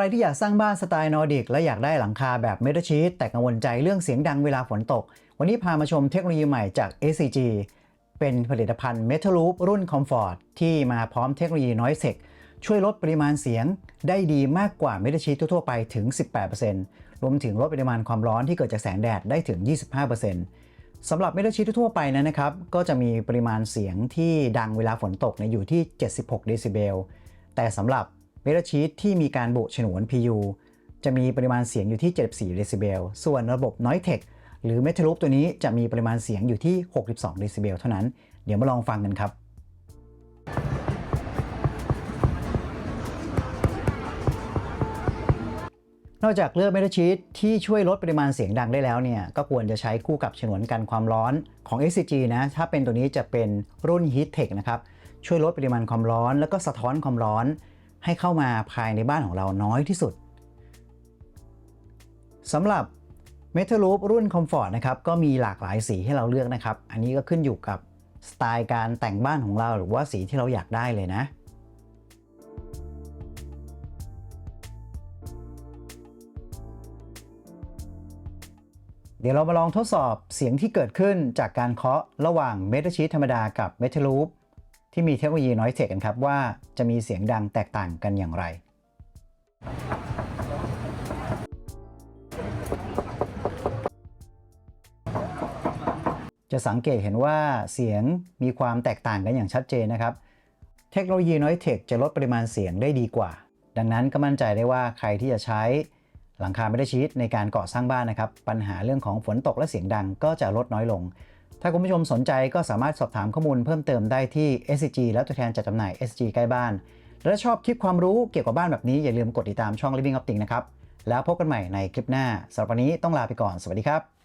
รที่อยากสร้างบ้านสไตล์นอร์ดิกและอยากได้หลังคาแบบเมทัลชีตแต่กังวลใจเรื่องเสียงดังเวลาฝนตก วันนี้พามาชมเทคโนโลยีใหม่จาก SCG เป็นผลิตภัณฑ์ Metal Loop รุ่น Comfort ที่มาพร้อมเทคโนโลยี Noise Tech ช่วยลดปริมาณเสียงได้ดีมากกว่าเมทัลชีตทั่วไปถึง 18%รวมถึงลดปริมาณความร้อนที่เกิดจากแสงแดดได้ถึง 25%สำหรับเมทัลชีตทั่วไปนั้นะครับ ก็จะมีปริมาณเสียงที่ดังเวลาฝนตกเนี่ยอยู่ที่ 76 เดซิเบล แต่สำหรับ เมทัลชีตที่มีการบุฉนวน PU จะมีปริมาณเสียงอยู่ที่ 74เดซิเบล ส่วนระบบ Noise Tech หรือ Metal Loop ตัวนี้จะมีปริมาณเสียงอยู่ที่ 62เดซิเบลเท่านั้น เดี๋ยวมาลองฟังกันครับนอกจากเลือกเมทัลชีตที่ช่วยลดปริมาณเสียงดังได้แล้วเนี่ยก็ควรจะใช้คู่กับฉนวนกันความร้อนของ SCG นะถ้าเป็นตัวนี้จะเป็นรุ่น Heat Tech นะครับช่วยลดปริมาณความร้อน แล้วก็สะท้อนความร้อน ให้เข้ามาภายในบ้านของเราน้อยที่สุดสำหรับ Metal Loop รุ่น Comfort นะครับก็มีหลากหลายสีให้เราเลือกนะครับ อันนี้ก็ขึ้นอยู่กับสไตล์การแต่งบ้านของเราหรือว่าสีที่เราอยากได้เลยนะเดี๋ยวเรามาลองทดสอบเสียงที่เกิดขึ้นจากการเคาะระหว่างเมทัลชีตธรรมดากับเมทัลลูป ที่มีเทคโนโลยี Noise Tech กันครับว่าจะมีเสียงดังแตกต่างกันอย่างไร จะสังเกตเห็นว่าเสียงมีความแตกต่างกันอย่างชัดเจนนะครับ เทคโนโลยี Noise Tech จะลดปริมาณเสียงได้ดีกว่า ดังนั้นก็มั่นใจได้ว่าใครที่จะใช้หลังคาไม่ได้ชีตในการก่อสร้างบ้านนะครับ ปัญหาเรื่องของฝนตกและเสียงดังก็จะลดน้อยลง ถ้าคุณผู้ชมสนใจก็สามารถสอบถามข้อมูลเพิ่มเติมได้ที่ SCG และตัวแทนจัดจำหน่าย SCG ใกล้บ้าน และชอบคลิปความรู้เกี่ยวกับบ้านแบบนี้อย่าลืมกดติดตามช่อง Living Optic นะครับ แล้วพบกันใหม่ในคลิปหน้าสำหรับวันนี้ต้องลาไปก่อน สวัสดีครับ